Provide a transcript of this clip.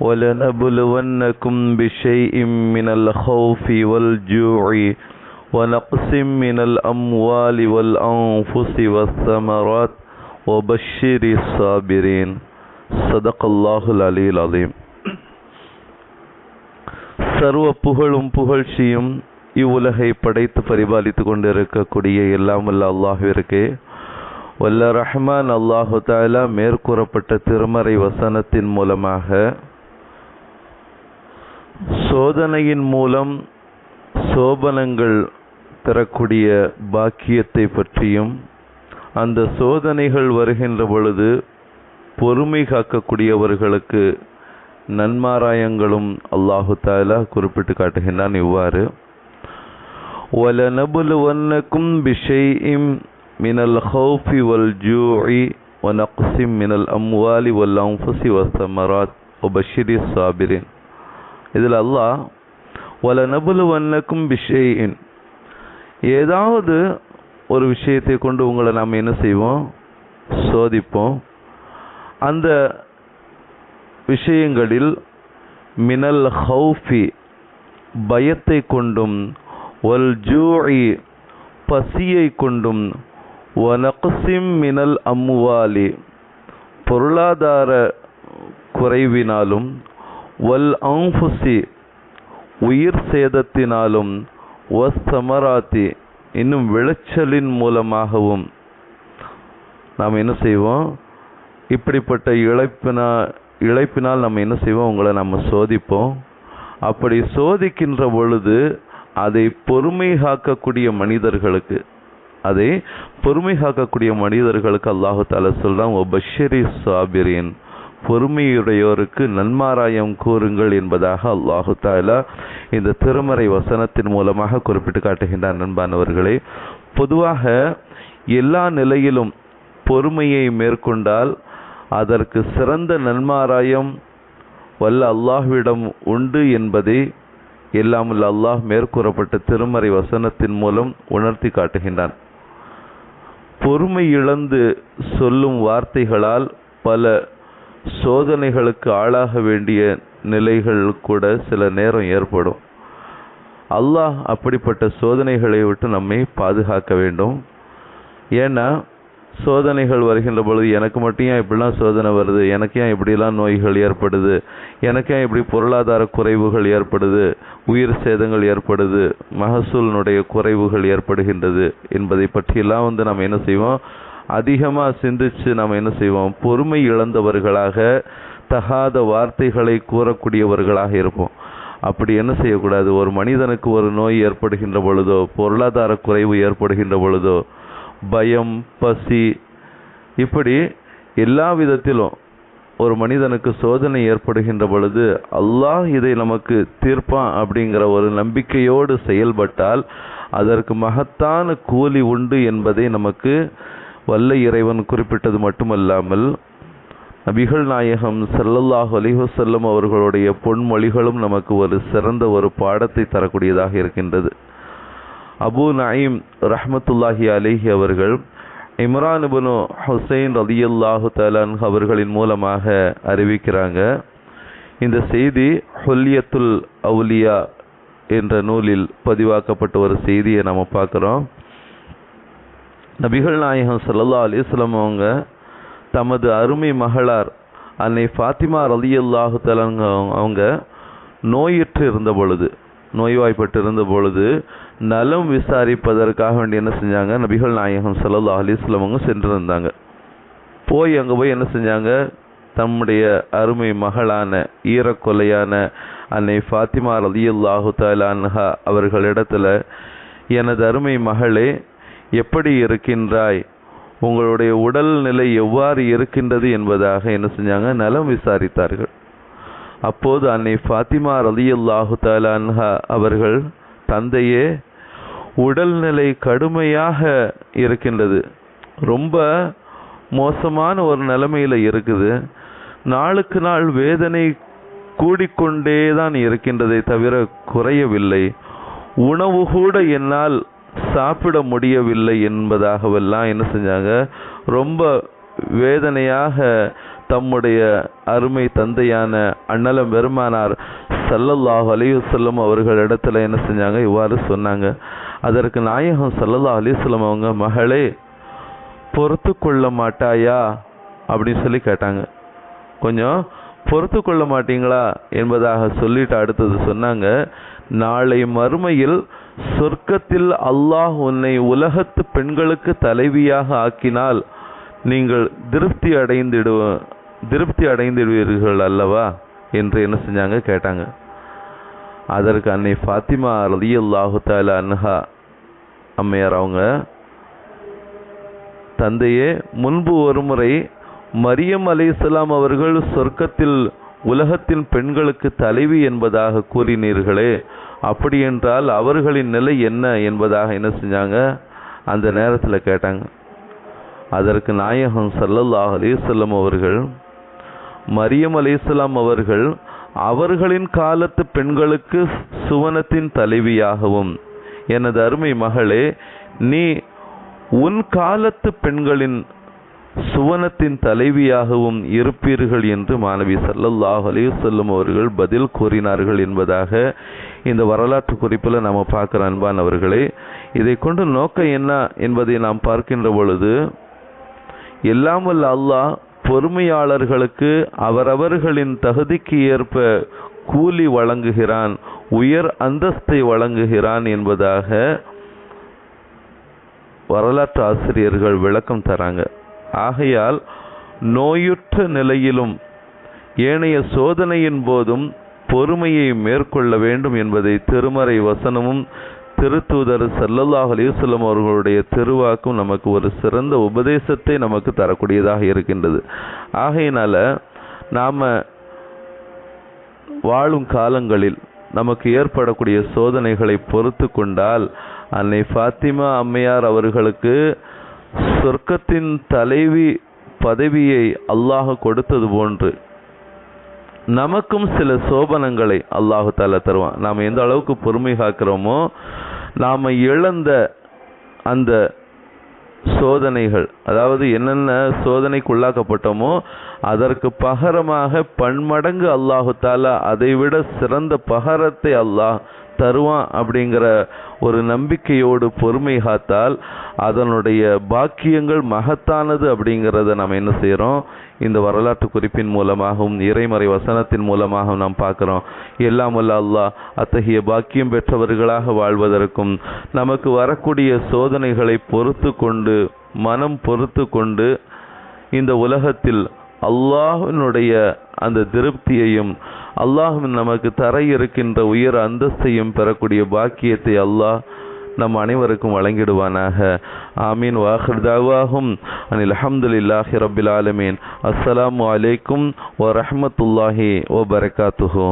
ولنبلونكم بشيء من الخوف والجوع ونقص من الأموال والأنفس والثمرات وبشر الصابرين صدق الله العلي العظيم சர்வ புகழும் புகழ்ச்சியும் இவ்வுலகை படைத்து பரிபாலித்து கொண்டிருக்கக்கூடிய எல்லாம் வல்ல அல்லாஹிற்கு வல்ல ரஹ்மான் அல்லாஹு தாலா மேற்கூறப்பட்ட திருமறை வசனத்தின் மூலமாக சோதனையின் மூலம் சோபனங்கள் பெறக்கூடிய பாக்கியத்தை பற்றியும் அந்த சோதனைகள் வருகின்ற பொழுது பொறுமை காக்கக்கூடியவர்களுக்கு நன்மாராயங்களும் அல்லாஹு தாலா குறிப்பிட்டு காட்டுகின்றான் இவ்வாறு وَلَنَبْلُوَنَّكُمْ بِشَيْءٍ مِنَ الْخَوْفِ وَالْجُوعِ وَنَقْصٍ مِنَ الْأَمْوَالِ وَالْأَنْفُسِ وَالثَّمَرَاتِ وَبَشِّرِ الصَّابِرِينَ இதில் அல்லாஹ் ஒல நபுலு வன்னக்கும் விஷயின் ஏதாவது ஒரு விஷயத்தை கொண்டு உங்களை நாம் என்ன செய்வோம்? சோதிப்போம். அந்த விஷயங்களில் மினல் ஹவுஃபி பயத்தை கொண்டும் ஒல் ஜூஇ பசியை கொண்டும் ஒனக்சிம் மினல் அம்முவாலி பொருளாதார குறைவினாலும் வல் அங்குசி உயிர் சேதத்தினாலும் வஸ்தமராத்தி இன்னும் விளைச்சலின் மூலமாகவும். நாம் என்ன செய்வோம்? இப்படிப்பட்ட இழைப்பினா இழைப்பினால் நம்ம என்ன செய்வோம்? உங்களை நம்ம சோதிப்போம். அப்படி சோதிக்கின்ற பொழுது அதை பொறுமை காக்கக்கூடிய மனிதர்களுக்கு அதை பொறுமை காக்கக்கூடிய மனிதர்களுக்கு அல்லாஹு தால சொல்கிறான் ஒ பஷரி சாபிரின். பொறுமையுடையோருக்கு நன்மாராயம் கூறுங்கள் என்பதாக அல்லாஹு தாலா இந்த திருமறை வசனத்தின் மூலமாக குறிப்பிட்டு காட்டுகின்றார் நண்பானவர்களே பொதுவாக எல்லா நிலையிலும் பொறுமையை மேற்கொண்டால் அதற்கு சிறந்த நன்மாராயம் வல்ல அல்லாஹ்விடம் உண்டு என்பதை எல்லாமுள்ள அல்லாஹ் மேற்கூறப்பட்ட திருமறை வசனத்தின் மூலம் உணர்த்தி காட்டுகின்றான். பொறுமை இழந்து சொல்லும் வார்த்தைகளால் பல சோதனைகளுக்கு ஆளாக வேண்டிய நிலைகள் கூட சில நேரம் ஏற்படும். அல்லாஹ் அப்படிப்பட்ட சோதனைகளை விட்டு நம்மை பாதுகாக்க வேண்டும். ஏன்னா சோதனைகள் வருகின்ற பொழுது எனக்கு மட்டும் ஏன் இப்படிலாம் சோதனை வருது? எனக்கு ஏன் இப்படிலாம் நோய்கள் ஏற்படுது? எனக்கு ஏன் இப்படி பொருளாதார குறைவுகள் ஏற்படுது? உயிர் சேதங்கள் ஏற்படுது? மகசூலினுடைய குறைவுகள் ஏற்படுகின்றது என்பதை பற்றியெல்லாம் வந்து நம்ம என்ன செய்வோம்? அதிகமாக சிந்திச்சு நம்ம என்ன செய்வோம்? பொறுமை இழந்தவர்களாக தகாத வார்த்தைகளை கூறக்கூடியவர்களாக இருப்போம். அப்படி என்ன செய்யக்கூடாது? ஒரு மனிதனுக்கு ஒரு நோய் ஏற்படுகின்ற பொழுதோ பொருளாதார குறைவு ஏற்படுகின்ற பொழுதோ பயம் பசி இப்படி எல்லா விதத்திலும் ஒரு மனிதனுக்கு சோதனை ஏற்படுகின்ற பொழுது அல்லாஹ் இதை நமக்கு தீர்ப்பான் அப்படிங்கிற ஒரு நம்பிக்கையோடு செயல்பட்டால் அதற்கு மகத்தான கூலி உண்டு என்பதை நமக்கு வல்ல இறைவன் குறிப்பிட்டது மட்டுமல்லாமல் நபிகள் நாயகம் சல்லல்லாஹு அலிஹசல்லம் அவர்களுடைய பொன்மொழிகளும் நமக்கு ஒரு சிறந்த ஒரு பாடத்தை தரக்கூடியதாக இருக்கின்றது. அபு நயீம் ரஹமத்துல்லாஹி அலிஹி அவர்கள் இம்ரான் இபனு ஹுசைன் ரதியல்லாஹு தலான் அவர்களின் மூலமாக அறிவிக்கிறாங்க இந்த செய்தி ஹொல்லியத்துல் அவுலியா என்ற நூலில் பதிவாக்கப்பட்ட ஒரு செய்தியை நம்ம பார்க்குறோம். நபிகள் நாயகம் சல்லா அலிஸ்லாம் அவங்க தமது அருமை மகளார் அன்னை ஃபாத்திமா ரலியல்லாஹு தலங்க அவங்க நோயுற்று இருந்த பொழுது நோய்வாய்ப்பட்டு இருந்த பொழுது நலம் விசாரிப்பதற்காக வேண்டி என்ன செஞ்சாங்க? நபிகள் நாயகம் சல்லா அலிஸ்லாம் அவங்க சென்றிருந்தாங்க. போய் அங்கே போய் என்ன செஞ்சாங்க? தம்முடைய அருமை மகளான ஈரக்கொலையான அன்னை ஃபாத்திமா ரலியல்லாஹு தாலான்ஹா அவர்களிடத்தில் எனது அருமை மகளே எப்படி இருக்கின்றாய்? உங்களுடைய உடல் நிலை எவ்வாறு இருக்கின்றது என்பதாக என்ன செஞ்சாங்க? நலம் விசாரித்தார்கள். அப்போது அன்னை ஃபாத்திமா ரலியல்லாஹு தாலான்ஹா அவர்கள் தந்தையே உடல்நிலை கடுமையாக இருக்கின்றது. ரொம்ப மோசமான ஒரு நிலைமையில் இருக்குது. நாளுக்கு நாள் வேதனை கூடிக்கொண்டே தான் இருக்கின்றதை தவிர குறையவில்லை. உணவு கூட என்னால் சாப்பிட முடியவில்லை என்பதாகவெல்லாம் என்ன செஞ்சாங்க? ரொம்ப வேதனையாக தம்முடைய அருமை தந்தையான அண்ணலம் பெருமானார் சல்லல்லாஹ் அலிவசல்லம் அவர்கள் அவர்களிடத்துல என்ன செஞ்சாங்க? இவ்வாறு சொன்னாங்க. அதற்கு நாயகம் சல்லல்லா அலைஹி அவங்க மகளே பொறுத்து கொள்ள மாட்டாயா? அப்படின்னு சொல்லி கேட்டாங்க. கொஞ்சம் பொறுத்து கொள்ள மாட்டீங்களா என்பதாக சொல்லிட்டு அடுத்தது சொன்னாங்க. நாளை மறுமையில் சொர்க்கத்தில் அல்லாஹ் உன்னை உலகத்து பெண்களுக்கு தலைவியாக ஆக்கினால் நீங்கள் திருப்தி அடைந்திடுவ திருப்தி அடைந்திடுவீர்கள் அல்லவா என்று என்ன செஞ்சாங்க? கேட்டாங்க. அதற்கு அன்னை ஃபாத்திமா ரலியல்லாஹு தால அன்ஹா அம்மையார் அவங்க தந்தையே முன்பு ஒருமுறை மரியம் அலைஹிஸ்ஸலாம் அவர்கள் சொர்க்கத்தில் உலகத்தின் பெண்களுக்கு தலைவி என்பதாக கூறினீர்களே அப்படி என்றால் அவர்களின் நிலை என்ன என்பதாக என்ன செஞ்சாங்க? அந்த நேரத்தில் கேட்டாங்க. அதற்கு நாயகம் சல்லல்லாஹ் அலைஹி அவர்கள் மரியம் அலைஹிஸ்ஸலாம் அவர்கள் அவர்களின் காலத்து பெண்களுக்கு சுவனத்தின் தலைவியாகவும் எனது அருமை மகளே நீ உன் காலத்து பெண்களின் சுவனத்தின் தலைவியாகவும் இருப்பீர்கள் என்று மாணவி சல்லல்லாஹ் அலைஹி அவர்கள் பதில் கூறினார்கள் என்பதாக இந்த வரலாற்று குறிப்பில் நாம் பார்க்கிற அன்பானவர்களே இதை கொண்டு நோக்கம் என்ன என்பதை நாம் பார்க்கின்ற பொழுது எல்லாம் வல்ல அல்லாஹ் பொறுமையாளர்களுக்கு அவரவர்களின் தகுதிக்கு ஏற்ப கூலி வழங்குகிறான் உயர் அந்தஸ்தை வழங்குகிறான் என்பதாக வரலாற்று ஆசிரியர்கள் விளக்கம் தராங்க. ஆகையால் நோயுற்ற நிலையிலும் ஏனைய சோதனையின் போதும் பொறுமையை மேற்கொள்ள வேண்டும் என்பதை திருமறை வசனமும் திருத்தூதர் சல்லல்லாஹ் அலைஹி அவர்களுடைய திருவாக்கும் நமக்கு ஒரு சிறந்த உபதேசத்தை நமக்கு தரக்கூடியதாக இருக்கின்றது. ஆகையினால நாம் வாழும் காலங்களில் நமக்கு ஏற்படக்கூடிய சோதனைகளை பொறுத்து கொண்டால் அன்னை ஃபாத்திமா அம்மையார் அவர்களுக்கு சொர்க்கத்தின் தலைவி பதவியை அல்லாஹ் கொடுத்தது போன்று நமக்கும் சில சோபனங்களை அல்லாஹு தால தருவான். நாம் எந்த அளவுக்கு பொறுமை காக்கிறோமோ நாம் இழந்த அந்த சோதனைகள் அதாவது என்னென்ன சோதனைக்குள்ளாக்கப்பட்டோமோ அதற்கு பகரமாக பன்மடங்கு அல்லாஹு தாலா அதைவிட சிறந்த பகரத்தை அல்லாஹ் தருவான் அப்படிங்கிற ஒரு நம்பிக்கையோடு பொறுமை காத்தால் அதனுடைய பாக்கியங்கள் மகத்தானது அப்படிங்கிறத நாம் என்ன செய்கிறோம் இந்த வரலாற்று குறிப்பின் மூலமாகவும் இறைமறை வசனத்தின் மூலமாகவும் நாம் பார்க்குறோம். எல்லாம் வல்ல அல்லாஹ் அத்தகைய பாக்கியம் பெற்றவர்களாக வாழ்வதற்கும் நமக்கு வரக்கூடிய சோதனைகளை பொறுத்து கொண்டு மனம் பொறுத்து கொண்டு இந்த உலகத்தில் அல்லாஹினுடைய அந்த திருப்தியையும் அல்லாஹும் நமக்கு தர இருக்கின்ற உயர் அந்தஸ்தையும் பெறக்கூடிய பாக்கியத்தை அல்லாஹ் நம் அனைவருக்கும் வழங்கிடுவானாக. ஆமீன். வாஹிர்தாவாகும் அனில் அஹமதுல்லாஹி ரபில் ஆலமீன். அஸ்ஸலாம் வலைக்கும் வ ரஹ்மத்துல்லாஹி ஓ பரகாத்துஹு.